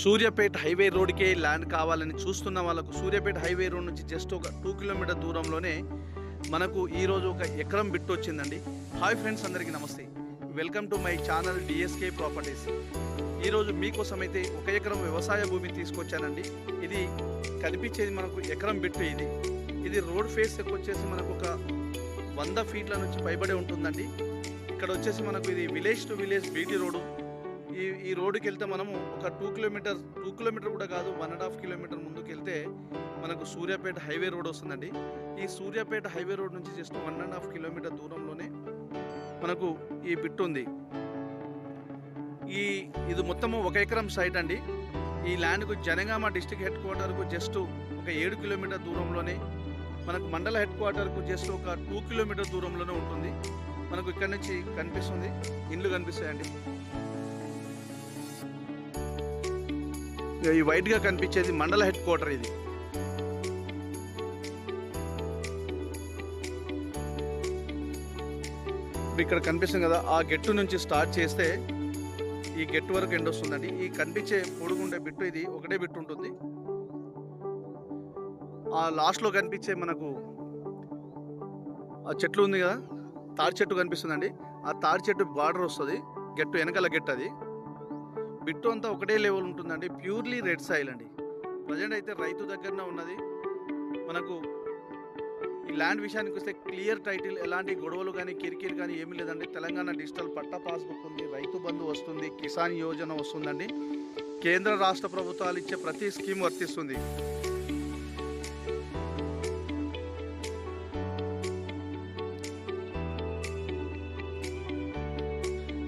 Suryapet highway రోడ్కే land కావాలని చూస్తున్న వాళ్ళకు సూర్యాపేట హైవే రోడ్ నుంచి జస్ట్ ఒక టూ కిలోమీటర్ దూరంలోనే మనకు ఈరోజు ఒక ఎకరం బిట్ వచ్చిందండి. హాయ్ ఫ్రెండ్స్ అందరికీ నమస్తే. Welcome to my channel DSK properties ఈరోజు మీకోసం అయితే ఒక ఎకరం వ్యవసాయ భూమిని తీసుకొచ్చానండి. ఇది కనిపించేది మనకు ఎకరం బిట్టు ఇది. ఇది రోడ్ ఫేస్ వచ్చేసి మనకు ఒక వంద ఫీట్ల నుంచి పైబడి ఉంటుందండి. ఇక్కడ వచ్చేసి మనకు ఇది village to village BT road ఈ రోడ్డుకి వెళ్తే మనము ఒక టూ కిలోమీటర్ టూ కిలోమీటర్ కూడా కాదు వన్ అండ్ హాఫ్ కిలోమీటర్ ముందుకు వెళ్తే మనకు సూర్యాపేట హైవే రోడ్ వస్తుందండి. ఈ సూర్యాపేట హైవే రోడ్ నుంచి just one and half kilometer దూరంలోనే మనకు ఈ బిట్ ఉంది. ఈ ఇది మొత్తము ఒక ఎకరం సైట్ అండి. ఈ ల్యాండ్కు జనగామ డిస్టిక్ హెడ్ క్వార్టర్కు జస్ట్ ఒక ఏడు కిలోమీటర్ దూరంలోనే మనకు మండల హెడ్ క్వార్టర్కు జస్ట్ ఒక టూ కిలోమీటర్ దూరంలోనే ఉంటుంది. మనకు ఇక్కడ నుంచి కనిపిస్తుంది. ఇండ్లు కనిపిస్తాయండి. ఈ వైట్గా కనిపించేది మండల హెడ్ క్వార్టర్ ఇది. ఇక్కడ కనిపిస్తుంది కదా ఆ గెట్టు నుంచి స్టార్ట్ చేస్తే ఈ గెట్టు వరకు ఎండ్ వస్తుందండి. ఈ కనిపించే పొడుగుండే బిట్టు ఇది ఒకటే బిట్టు ఉంటుంది. ఆ లాస్ట్లో కనిపించే మనకు ఆ చెట్లు ఉంది కదా తాడి చెట్టు కనిపిస్తుందండి. ఆ తాడి చెట్టు బార్డర్ వస్తుంది గెట్టు వెనకాల గెట్టు అది. బిట్టు అంతా ఒకటే లెవెల్ ఉంటుందండి. ప్యూర్లీ రెడ్ సాయిల్ అండి. ప్రజెంట్ అయితే రైతు దగ్గరనే ఉన్నది. మనకు ఈ ల్యాండ్ విషయానికి వస్తే క్లియర్ టైటిల్ ఎలాంటి గొడవలు కానీ కిరికీలు కానీ ఏమీ లేదండి. తెలంగాణ డిజిటల్ పట్టా పాస్బుక్ ఉంది రైతు బంధు వస్తుంది కిసాన్ యోజన వస్తుందండి. కేంద్ర రాష్ట్ర ప్రభుత్వాలు ఇచ్చే ప్రతి స్కీమ్ వర్తిస్తుంది.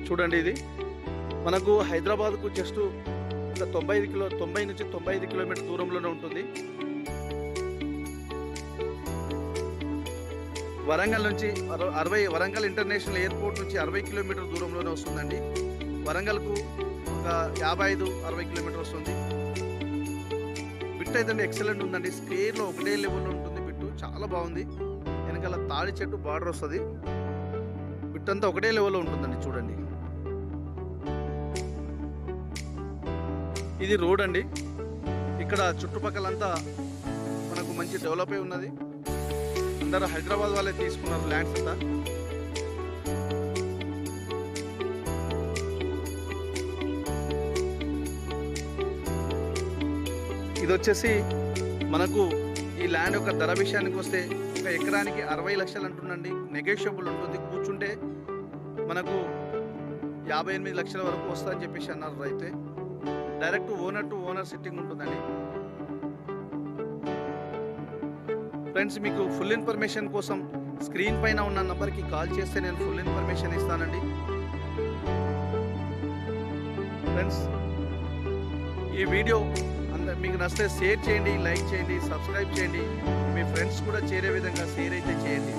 చూడండి ఇది. మనకు హైదరాబాద్కు జస్ట్ తొంభై ఐదు కిలో తొంభై నుంచి తొంభై ఐదు కిలోమీటర్ దూరంలోనే ఉంటుంది. వరంగల్ నుంచి అరవై వరంగల్ ఇంటర్నేషనల్ ఎయిర్పోర్ట్ నుంచి అరవై కిలోమీటర్ దూరంలోనే వస్తుందండి. వరంగల్కు ఒక యాభై ఐదు అరవై కిలోమీటర్ వస్తుంది. బిట్ అయితే ఎక్సలెంట్ ఉందండి. స్క్వేర్లో ఒకటే లెవెల్లో ఉంటుంది బిట్టు. చాలా బాగుంది. వెనకాల తాడి చెట్టు బార్డర్ వస్తుంది. బిట్ అంతా ఒకటే లెవెల్లో ఉంటుందండి చూడండి. ఇది రోడ్ అండి. ఇక్కడ చుట్టుపక్కలంతా మనకు మంచి డెవలప్ అయి ఉన్నది. అందరూ హైదరాబాద్ వాళ్ళే తీసుకున్నారు ల్యాండ్స్ అంతా. ఇది వచ్చేసి మనకు ఈ ల్యాండ్ యొక్క ధర విషయానికి వస్తే ఒక ఎకరానికి అరవై లక్షలు అంటుండండి నెగోషియబుల్ ఉంటుంది. కూర్చుంటే మనకు యాభై ఎనిమిది లక్షల వరకు వస్తుందని చెప్పేసి అన్నారు రైతే. Direct owner to owner sitting ఉంటుందండి. ఫ్రెండ్స్ మీకు ఫుల్ ఇన్ఫర్మేషన్ కోసం స్క్రీన్ పైన ఉన్న నంబర్కి కాల్ చేస్తే నేను ఫుల్ ఇన్ఫర్మేషన్ ఇస్తానండి. ఫ్రెండ్స్ ఈ వీడియో అంత మీకు నచ్చితే షేర్ చేయండి లైక్ చేయండి సబ్స్క్రైబ్ చేయండి. మీ ఫ్రెండ్స్ కూడా చేరే విధంగా షేర్ అయితే చేయండి.